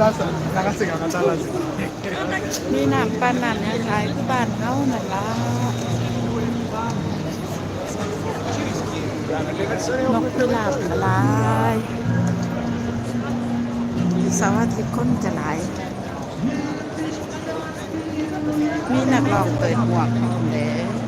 Dove Blasa? Ragazzi che hanno già la มีน้ำปั้นน้ำยังขายที่บ้านเขาหนั่นล่ะนกพิราบหลายสาร์อาทิตย์คนจะหลาย มีนักร้องเปิดหมวกเด้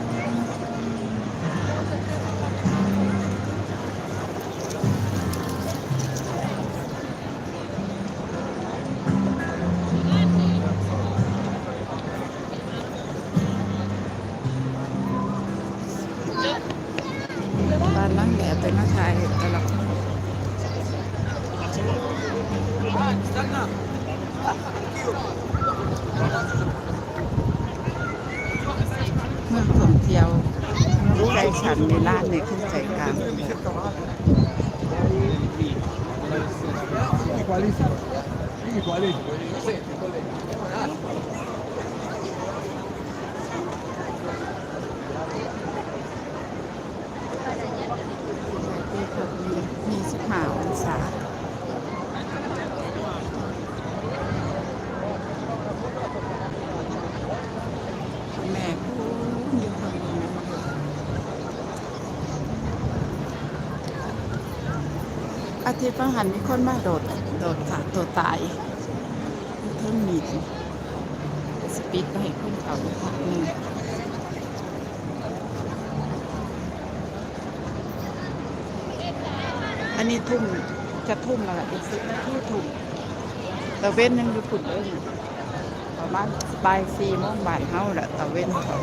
Qualissimo. Sì, qualissimo. ที่ครับมีมีสิบห้าองศาแม่อาทิตย์ประหันมีคนมาโดด โดดขาตัวตายเพิ่งมีดสปีดไปให้นเขาพักหนึ่งอันนี้ทุ่มจะทุ่มแล้วอีกสิบนาทีทุ่มตะเว้นยังอยู่ฝุ่นเลยประมาณบ่ายสี่โมงบ่ายเฮาแหละตะเว้นเขา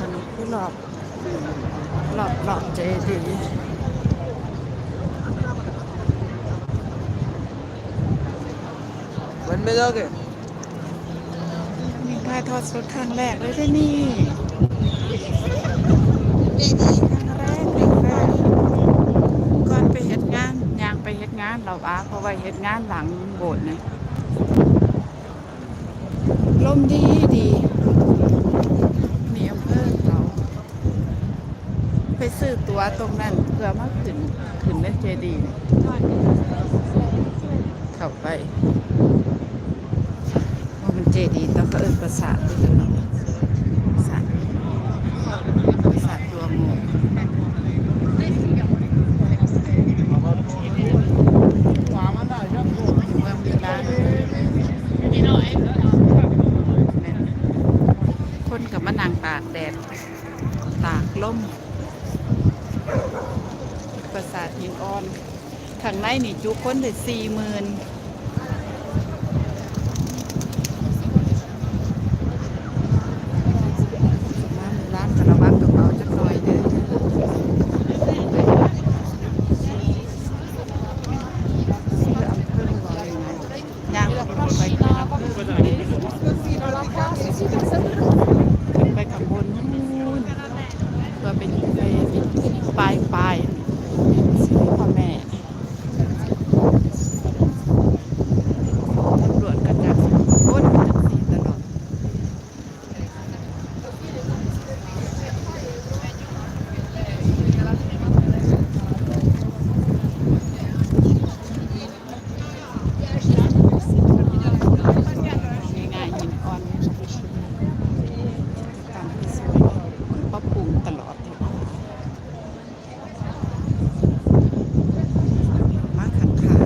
ถนนที่รอบรอบรอบเจดีย์ Buen medoque. มีถ่ายทอดสดครั้งแรกเลยได้นี่ เจดีครั้งแรกเลยค่ะก่อนไปเฮ็ดงานยางไปเฮ็ดงานเราว่าเพราะว่าเฮ็ดงานหลังโบสถ์นะลมดีดีมีอำเภอเราไปซื้อตั๋วตรงนั้นเพื่อมาขึ้นขึ้นในเจดีย์เข้าไปว่ามันเจดีย์ต้องก็เอินประสาทด้วยเนาะสาทประสาทตัวงูเมืองมีร้านคนกับมานั่งตากแดด ตาก ลมปราสาทหินอ่อนข้างในนี่จุคนได้สี่หมื่นร้านร้านกระวังกระเป๋าจักหน่อยเด้อเพื่ออำเภอบ่อยนะย่างไปไปที่อำเภอขึ้นไปข้างบนนู่นเพื่อเป็นไปปลายปลายพ่อแม่ตำรวจก็จะพ้นจังสีตลอด ง่ายๆหินอ่อนตามที่สวยปรับปรุงตลอดเลยมาขังขา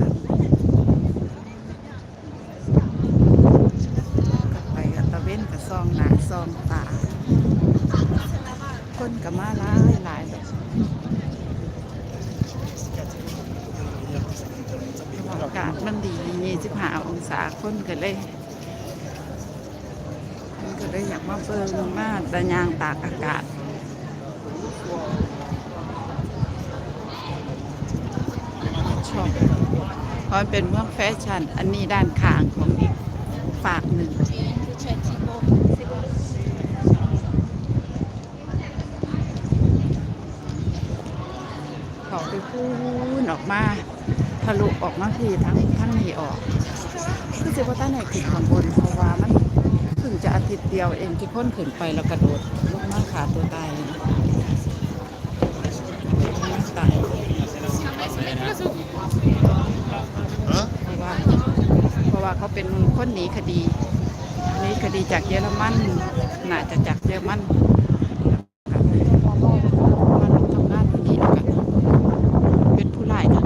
กับไปกับตะเว้นกับ ซองหนาซองตาคนกับมาหลายหลายแบบอากาศมันดียี่สิบห้าองศาคนก็เลยมันก็เลยอยากมาเบิ่งมาตะยางตากอากาศชอบเพราะเป็นเมืองแฟชั่น อันนี้ด้านข้างของอีกฝากหนึ่ง ขอไปพูนออกมาทะลุออกมาทีทั้งทั้งนี้ออกคือสิว่าต้งไหนขึ้นข้างบนเพราะว่ามันถึงจะอาทิตย์เดียวเองที่พ้นขึ้นไปแล้วกระโดดลงมาขาตัวตายตายเพราะว่าเพราะว่าเขาเป็นคนหนีคดี คดีจากเยอรมันน่าจะจากเยอรมันมาลงทำงานที่นี่แล้วกันเป็นผู้ร้ายกัน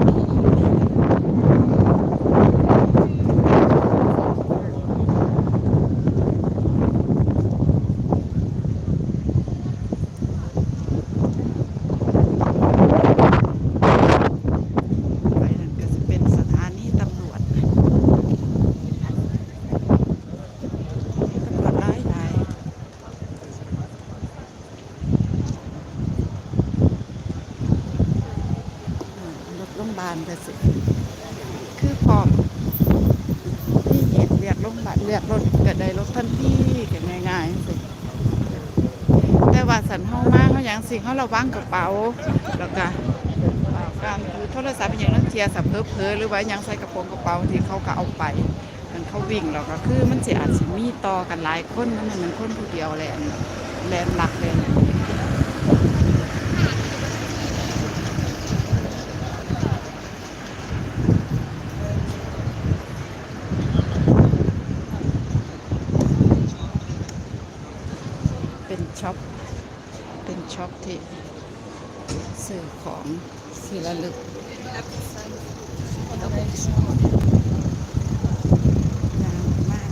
ไปนั่นก็จะเป็นสถานีตำรวจตำรวจหลายหลายอืมรถโรงพยาบาลก็สิ คือพร้อมที่เหตุ เรียกรงพยาบาลเกรถก็ได้รถทันทีก็ง่ายๆสิแต่ว่าสันเฮามากเขาอย่างสิ่งเขาระวังกระเป๋าแล้วก็การถือโทรศัพท์เป็นอย่างนั้นเทียสับเพอเพอหรือว่ายังใส่กระโปรงกระเป๋าที่เขาก็เอาไปมันเขาวิ่งแล้วก็คือมันเสิอาจสิมีต่อกันหลายคนมันเหมือนคนผู้เดียวแหลนแลนหลักเลยเป็นช็อปเป็น ช็อปที่สื่อของศิลลึกงามมาก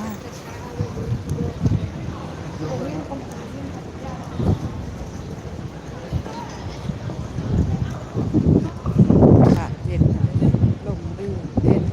มากค่ะเย็นลมลื่นเย็น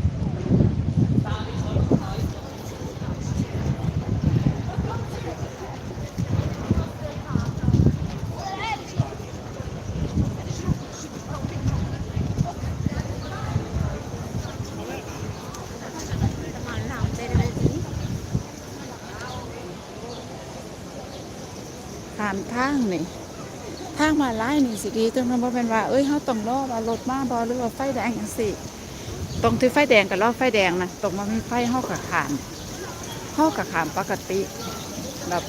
ผ่านทางนี่ทางมาไล่นี่สิดีตรงนั้นบ่เป็นว่า เอ้ยเฮาต้องรอว่ารถมาบ่หรือว่าไฟแดงจังซี่ตรงที่ไฟแดงกับรอบไฟแดงนะตรงมันมีไฟเฮากับขามเฮากับขามปกติ แบบ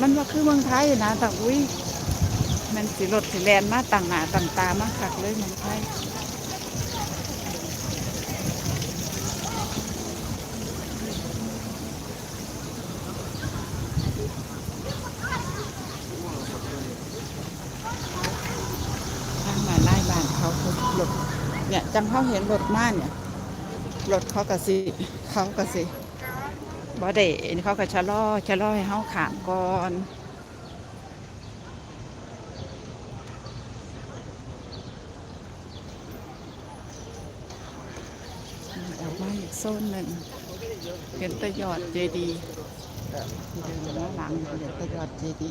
มันว่าคือเมืองไทยนะแต่อุ้ยมันสิรถสิแลนมาต่างหน้าต่างตามาคักเลยเมืองไทยทางมาไล่บ้านเขาเขารถเนี่ย จังเขาเห็นรถมาเนี่ยรถเขาก็สิเขาก็สิบ่ได้เอ็นเขาก็ชะลอชะลอให้เฮาขามก่อนออกมาอีกโซนหนึ่งเห็นแตะยอดเจดีย์เดินมาหลังเห็นแตะยอดเจดี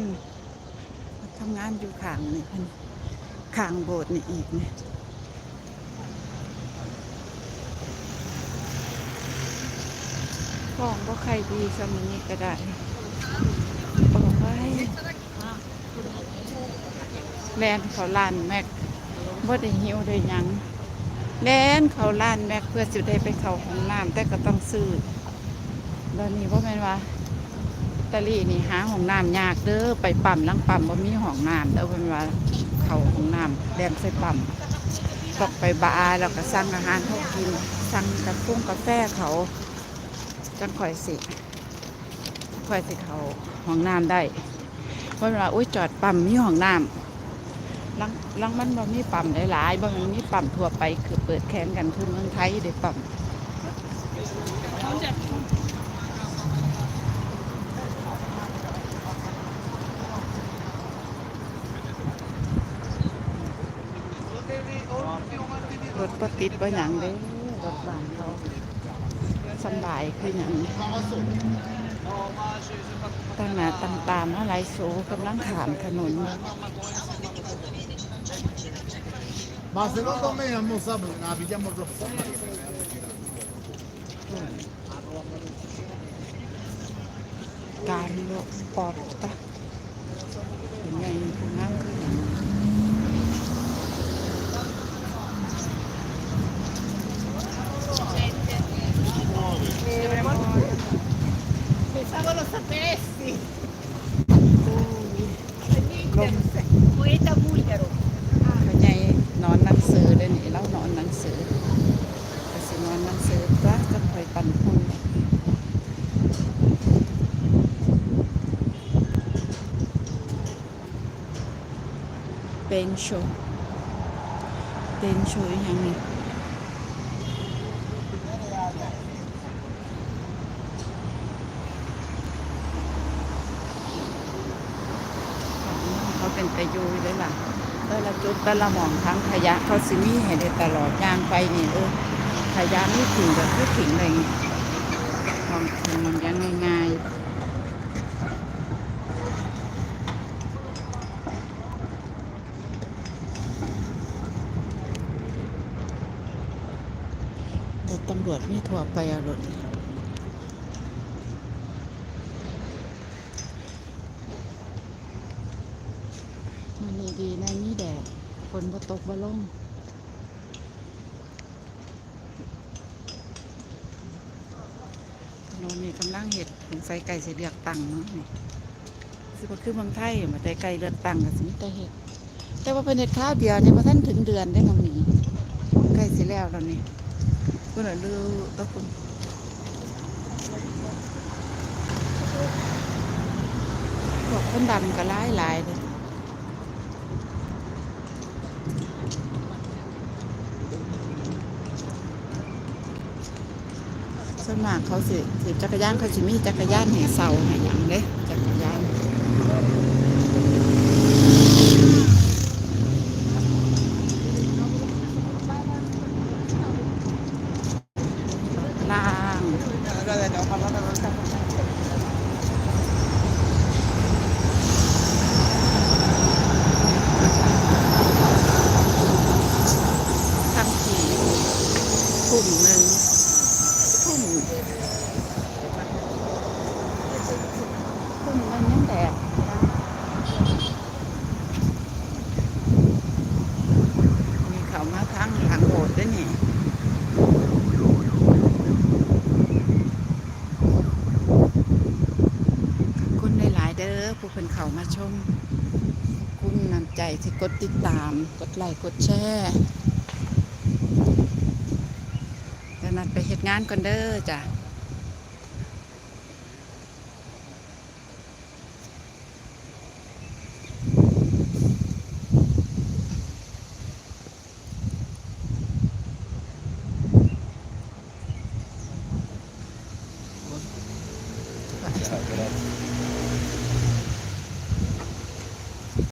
ย์ผมทำงานทำงานอยู่ข้างนี่พิ่นข้างโบสถ์นี่อีกนี่ของก็ใครดีสมัยนี้ก็ได้โอ้แลนเขาลานแม็กบ่ได้หิวได้ยังแลนเขาลานแม็กเพื่อจะได้ไปเขาของน้ำแต่ก็ต้องซื้อแล้วนี่ว่าแม่นว่า ตะลี่นี่หาห้องน้ำยากเด้อไปปั๊มลังปั๊มบ่มีห้องน้ำเด้อเป็นว่าเขาห้องน้ำแดงใส่ปั๊มต้องไปบาร์แล้วก็สั่งอาหารเขากินสั่งกาแฟกาแฟเขาจังคอยสิคอยสิเขาห้องน้ำได้เพราะว่าอุ้ยจอดปั๊มมีห้องน้ำลังลังมันบ่มีปั๊มหลายๆบ่มันมีปั๊มทั่วไปคือเปิดแข่งกันคือเมืองไทยเด้ปั๊ม รถก็ติดไปหยังเด้รถบ้านเขาสำบายคือหยังตั้งหน้าตั้งตามาหลายโซกำลังขามถนน Ma secondo me a mo sabato la pigliamo troppo. การโลกสปอร์ตปะเป็นไงผู้งามคือหยัง Pensavo lo sapessi. โอ้ย Poeta bulgaro. เขา ใหญ่นอนหนังสือเลยนี่เรานอนหนังสือก็สินอนหนังสือปลาก็คอยปั่นหุ่นเป็นโชเป็นโชอย่างนี้เขาเป็นตะยูเลยล่ะแต่ละจุดแต่ละหมองทั้งขยะเขาสิมีให้ได้ตลอดยางไปนี่เออขยะไม่ถึงแบบไม่ถึงอะไรอย่างเงี้ยมองถึงมันยังง่ายๆตำรวจไม่ทั่วไปอะรถมัน นี่ดีนะนี่แดดฝนบ่ตกบ่ลงถนนนี่กำลังเห็ดสงสัยไก่สิเลือกตังเนาะนี่สิบ่คือเมืองไทยมาแต่ไก่เลือกตังก็สิมีแต่เห็ดแต่ว่าเป็นเห็ดข้าวเดียวเนี่บ่ทันถึงเดือนได้มังนี่ใกล้สิแล้วแล้วนี่เพิ่นน่ะลือตะคุณพวกคนดำก็หลายหลายเลย ส่วนมากเขาสิถีบจักรยานเขาสิมีจักรยานแห่เสาแห่หยังเด้จักรยานล่าง ทำทีทุ่มหนึ่งทุ่มทุ่มหนึงยังแดดมีเขามาทั้งหลังโบสถ์ด้วยนี่ขอบคุณหลายๆเด้อผู้เป็นเขามาชมขอบคุณนำใจ ที่กดติดตาม กดไลค์กดแชร์เดี๋ยวนัดไปเหตุงานก่อนเด้อจ้ะ